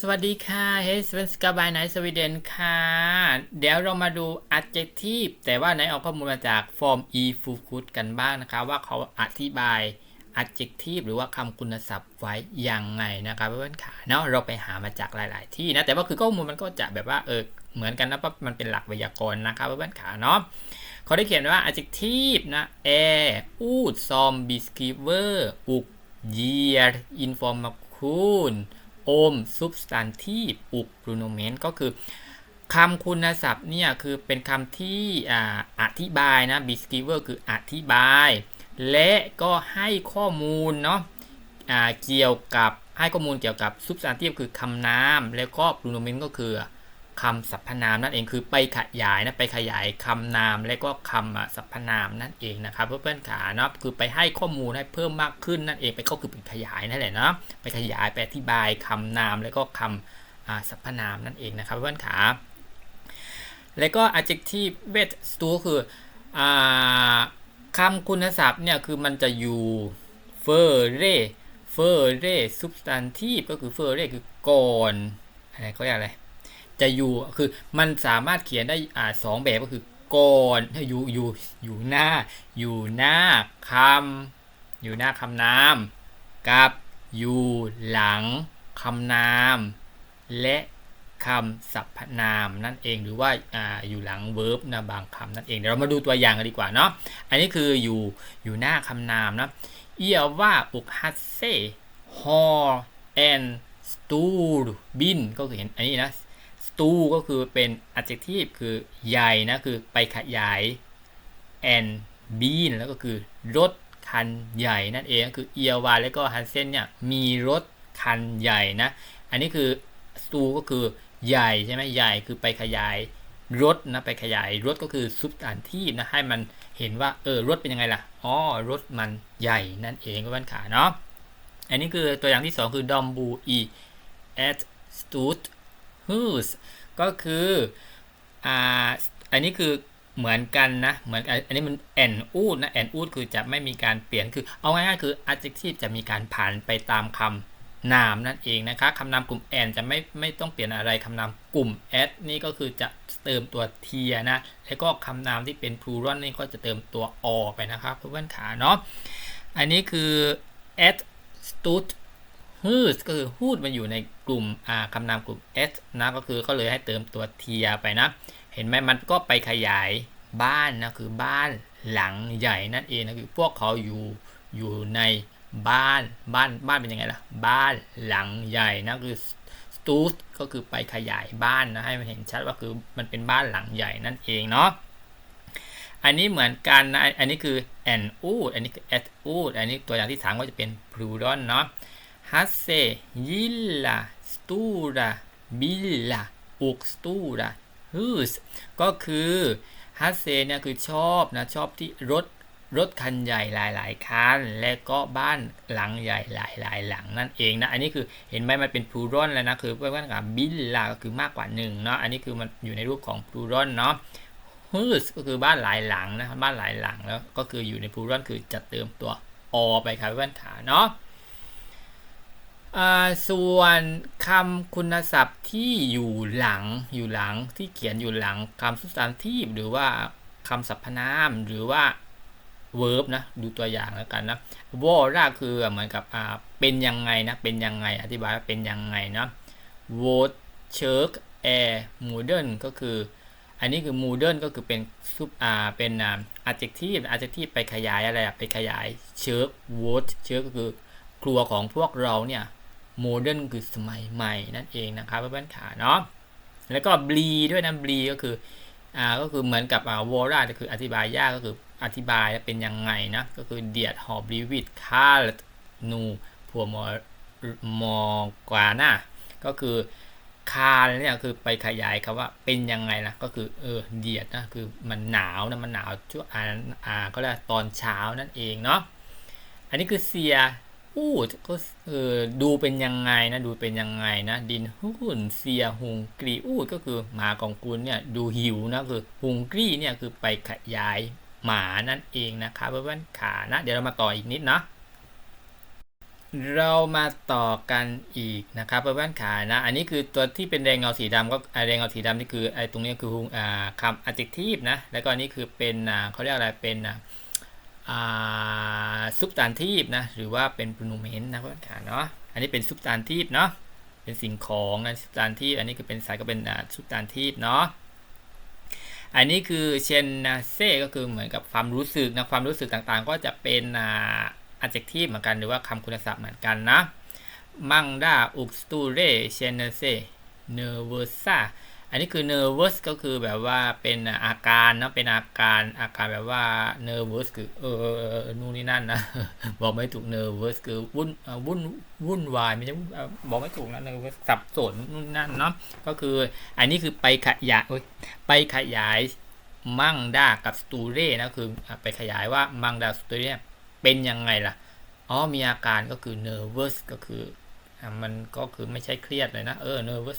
สวัสดีค่ะ เฮ้สเวนสกาบายไนสวีเดนค่ะ เดี๋ยวเรามาดู adjective แต่ว่าไหนเอาข้อมูลมาจาก form e f u k u t กันบ้างนะคะ ว่าเขาอธิบาย adjective หรือว่าคำคุณศัพท์ไว้ยังไงนะคะเพื่อนๆค่ะเนาะเราไปหามาจากหลาย ๆ ที่นะ แต่ว่าคือข้อมูลมันก็จะแบบว่าเออเหมือนกันนะเพราะมันเป็นหลักไวยากรณ์นะคะเพื่อนๆค่ะเนาะเขาได้เขียนว่า adjective นะ air อูด som beskriver อุก year information โอม substantive อุก pronomen ก็คือคำคุณศัพท์เนี่ยคือเป็นคำที่ออธิบายนะ beskriver คืออธิบาย และก็ให้ข้อมูลเนาะะเกี่ยวกับให้ข้อมูลเกี่ยวกับ substantive คือคำนาม แล้วก็ pronomen ก็คือ คำสรรพนามนั่นเองคือไปขยายนะไปขยายคำนามและก็คำสรรพนามนั่นเองนะครับเพื่อนๆขาเนาะคือไปให้ข้อมูลให้เพิ่มมากขึ้นนั่นเองไปก็คือเป็นขยายนั่นแหละเนาะไปขยายไปอธิบายคำนามและก็คำสรรพนามนั่นเองนะครับเพื่อนๆขาแล้วก็ adjective with stu คืออ่าคำคุณศัพท์เนี่ยคือมันจะอยู่ f e r r e f e r r e substantive ก็คือ f e r r e คือก่อนอะไรเขาเรียกอะไร จะอยู่คือมันสามารถเขียนได้อ่าสองแบบก็คือก่อนอยู่อยู่อยู่หน้า อยู่หน้าคำอยู่หน้าคำนามกับอยู่หลังคำนาม และคำสรรพนามนั่นเองหรือว่าอ่าอยู่หลังเวิร์บนะบางคำนั่นเองเดี๋ยวเรามาดูตัวอย่างกันดีกว่าเนาะอันนี้คืออยู่อยู่หน้าคำนามนะเอียว่าอุกฮัสเซฮอแอนสตูบินก็คือเห็นอันนี้นะ ตู้ก็คือเป็น adjective คือใหญ่นะคือไปขยาย and bean แล้วก็คือรถคันใหญ่นั่นเองก็คือเอียวาแล้วก็ฮันเซนเนี่ยมีรถคันใหญ่นะ อันนี้คือตูก็คือใหญ่ใช่ไหมใหญ่คือไปขยายรถนะไปขยายรถก็คือ substantive นะให้มันเห็นว่าเออรถเป็นยังไงล่ะอ๋อรถมันใหญ่นั่นเองก็วันขาเนาะอันนี้คือตัวอย่างที่ 2 คือดอมบูอี at stud whose ก็คืออ่าอันนี้คือเหมือนกันนะ เหมือนอันนี้มันแอนอูดนะแอนอูดคือจะไม่มีการเปลี่ยนคือเอาง่ายๆคือ adjective จะมีการผ่านไปตามคำนามนั่นเองนะคะคำนามกลุ่มแอนจะไม่ไม่ต้องเปลี่ยนอะไรคำนามกลุ่ม at นี่ก็คือจะเติมตัวเทียนะแล้วก็คำนามที่เป็น plural นี่ก็จะเติมตัว o ไปนะครับเพื่อนๆขาเนาะอันนี้คือ at stud ฮูดก็คือฮูดมันอยู่ใน กลุ่มคำนามกลุ่ม s นะก็คือก็เลยให้เติมตัวเทียไปนะ เห็นไหมมันก็ไปขยายบ้านนะคือบ้านหลังใหญ่นั่นเองนะคือพวกเขาอยู่อยู่ในบ้านบ้านบ้านเป็นยังไงล่ะบ้านหลังใหญ่นะคือสตูสก็คือไปขยายบ้านนะให้มันเห็นชัดว่าคือมันเป็นบ้านหลังใหญ่นั่นเองเนาะอันนี้เหมือนกันนะอันนี้คือ an ood อันนี้คือ at ood อันนี้ตัวอย่างที่ 3 ก็จะเป็น plural เนาะ Hasse gilla stora billa och stora hus ก็คือฮัสเซเนี่ยคือชอบนะ ชอบที่รถรถคันใหญ่หลาย ๆ คัน และก็บ้านหลังใหญ่หลาย ๆ หลังนั่นเองนะ อันนี้คือเห็นไหมมันเป็นพลูรอนแล้วนะ คือเพื่อนกับบิลลาก็คือมากกว่าหนึ่งเนาะ อันนี้คือมันอยู่ในรูปของพลูรอนเนาะฮูสก็คือบ้านหลายหลังนะ บ้านหลายหลังแล้วก็คืออยู่ในพลูรอนคือจะเติมตัวอไปครับเพื่อนขาเนาะ ส่วนคำคุณศัพท์ที่อยู่หลังอยู่หลังที่เขียนอยู่หลังคำ substantive หรือว่าคำสรรพนามหรือว่า verb นะดูตัวอย่างแล้วกันนะวอร่าคือเหมือนกับเป็นยังไงนะเป็นยังไงอธิบายว่าเป็นยังไงนะ w o r d c h e r k air modern ก็คือ อันนี้คือ modern ก็คือเป็นซุปอ่าเป็นอ่า adjective adjective ไปขยายอะไรไปขยาย c h e r k w o r d c h e r k ก็คือครัวของพวกเราเนี่ย โมเดิร์นคือสมัยใหม่นั่นเองนะครับเพื่อนๆขาเนาะแล้วก็บลีด้วยนะบลีก็คืออ่าก็คือเหมือนกับอ่าวอร่าก็คืออธิบายยากก็คืออธิบายเป็นยังไงนะ ก็คือเดียดหอบบลีวิดคาร์นูพัวมอมอกวาน่าก็คือคาร์เนี่ยคือไปขยายคำว่าเป็นยังไงนะก็คือเออเดียดนะคือมันหนาวนะมันหนาวช่วงอ่าอ่าก็เรียกตอนเช้านั่นเองเนาะอันนี้คือเซีย พูดก็เออดูเป็นยังไงนะ ดูเป็นยังไงนะ ดินหุ่นเสียหุงกรีอูดก็คือหมาของคุณเนี่ยดูหิวนะคือหุงกรีเนี่ยคือไปขยายหมานั่นเองนะครับเพื่อนๆขานะ เดี๋ยวเรามาต่ออีกนิดเนาะเรามาต่อกันอีกนะครับเพื่อนๆขานะ อันนี้คือตัวที่เป็นแดงเงาสีดำก็แดงเงาสีดำนี่คือไอ้ตรงนี้คือคำ adjective นะแล้วก็อันนี้คือเป็นเขาเรียกอะไรเป็น อ่าอ่า substantive นะหรือว่าเป็น pronomen นะเพื่อนาเนาะอันนี้เป็น substantive เนาะเป็นสิ่งของนะ substantive อันนี้คือเป็นสายก็เป็นอ่า substantive เนาะอันนี้คือเชนนาเซก็คือเหมือนกับความรู้สึกนะความรู้สึกต่างๆ ก็จะเป็นอ่า adjective เหมือนกันหรือว่าคำคุณศัพท์เหมือนกันนะมังดาอุกสตูเรเชนเซเนเวอร์ซา นนี้คือ nervous ก็คือแบบว่าเป็นอาการเนาะเป็นอาการอาการแบบว่า nervous คือเออนู่นนี่นั่นนะบอกไม่ถูก nervous คือวุ่นวุ่นวุ่นวายไม่ใช่วุ่นเอ่อบอกไม่ถูกนะ nervous สับสนนู่นนี่นั่นเนาะก็คืออันนี้คือไปขยายไปขยายมังดากับสตูเร่นะคือไปขยายว่ามังดาสตูเร่เป็นยังไงล่ะอ๋อมีอาการก็คือ nervous ก็คือมันก็คือไม่ใช่เครียดเลยนะเออ nervous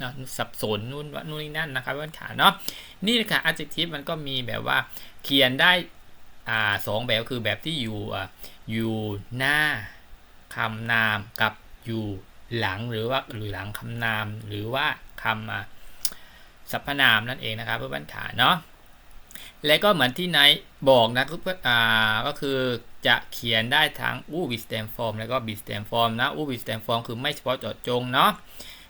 นะสับสนนู่นนู่นนี่นั่นนะครับเพื่อนขาเนาะนี่ค่ะ adjective มันก็มีแบบว่าเขียนได้อ่าสองแบบคือแบบที่อยู่อะอยู่หน้าคำนามกับอยู่หลังหรือว่าหรือหลังคำนามหรือว่าคำสรรพนามนั่นเองนะครับเพื่อนขาเนาะและก็เหมือนที่ไนท์บอกนะก็อ่าก็คือจะเขียนได้ทั้งอู้วิสแตมฟอร์มแล้วก็บิสแตมฟอร์มนะอู้วิสแตมฟอร์มคือไม่เฉพาะเจาะจงเนาะ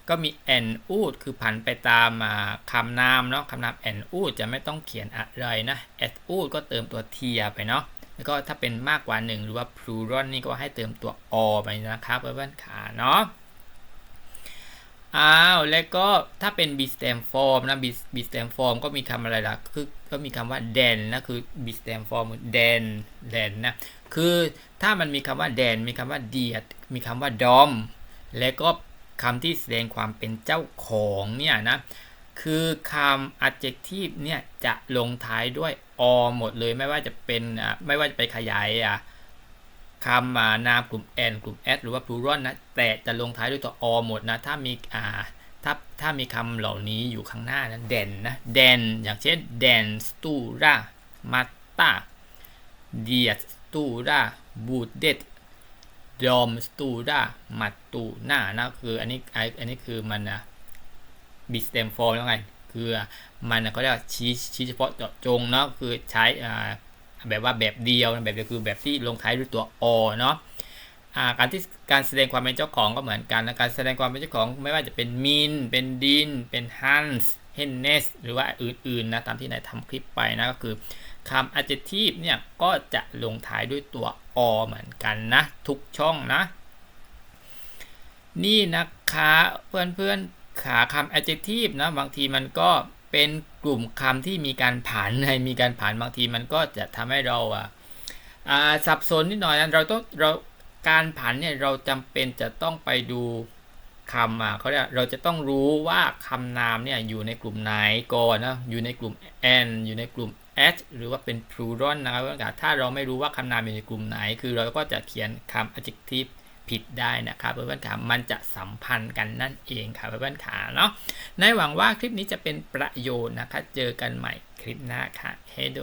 ก็มีแอนอูดคือผันไปตามอ่าคำนามเนาะคำนามแอนอูดจะไม่ต้องเขียนอะไรนะแอดอูดก็เติมตัวเทียไปเนาะแล้วก็ถ้าเป็นมากกว่า1หรือว่า plural นี่ก็ให้เติมตัวอไปนะครับเพื่อนๆขาเนาะอ้าวแล้วก็ถ้าเป็น b stem form นะ b b stem form ก็มีคำอะไรล่ะคือก็มีคำว่า den นะคือ b stem form den den นะคือถ้ามันมีคำว่า den มีคำว่า diet มีคำว่า dom แล้วก็ คำที่แสดงความเป็นเจ้าของเนี่ยนะ คือคำ adjective เนี่ยจะลงท้ายด้วย o หมดเลยไม่ว่าจะเป็นไม่ว่าจะไปขยายอะคำนามกลุ่ม n กลุ่ม s หรือว่า plural นะ แต่จะลงท้ายด้วยตัว o หมดนะ ถ้ามีอ่าถ้าถ้ามีคำเหล่านี้อยู่ข้างหน้านะ den นะ den อย่างเช่น den stura matta diet stura budet dom stura matuna นะคืออันนี้อันนี้คือมันนะ b stem form แล้วไงคือมันเขาเรียกว่าชี้ชี้เฉพาะเจาะจงเนาะคือใช้อ่าแบบว่าแบบเดียวนะแบบเดียวคือแบบที่ลงท้ายด้วยตัว o เนาะอ่าการที่การแสดงความเป็นเจ้าของก็เหมือนกันนะการแสดงความเป็นเจ้าของไม่ว่าจะเป็นมินเป็นดิน เป็นฮันส์ เฮนเนสหรือว่าอื่นๆนะตามที่นายทำคลิปไปนะก็คือคำ adjective เนี่ย ก็จะลงท้ายด้วยตัว o เหมือนกันนะ ทุกช่องนะ นี่นะคะเพื่อนๆขาคำ adjective นะ บางทีมันก็เป็นกลุ่มคำที่มีการผันในมีการผันบางทีมันก็จะทำให้เราอะอ่าสับสนนิดหน่อยนะเราต้องเราการผันเนี่ยเราจำเป็นจะต้องไปดู คำอะเขาเรียกเราจะต้องรู้ว่าคำนามเนี่ยอยู่ในกลุ่มไหนก่อนนะอยู่ในกลุ่ม n อยู่ในกลุ่ม s หรือว่าเป็น plural นะครับเพื่อนๆถ้าเราไม่รู้ว่าคำนามอยู่ในกลุ่มไหน คือเราก็จะเขียนคำ adjective ผิดได้นะครับเพื่อนๆขามันจะสัมพันธ์กันนั่นเองค่ะเพื่อนๆขาเนาะในหวังว่าคลิปนี้จะเป็นประโยชน์นะคะ เจอกันใหม่คลิปหน้าค่ะเฮโด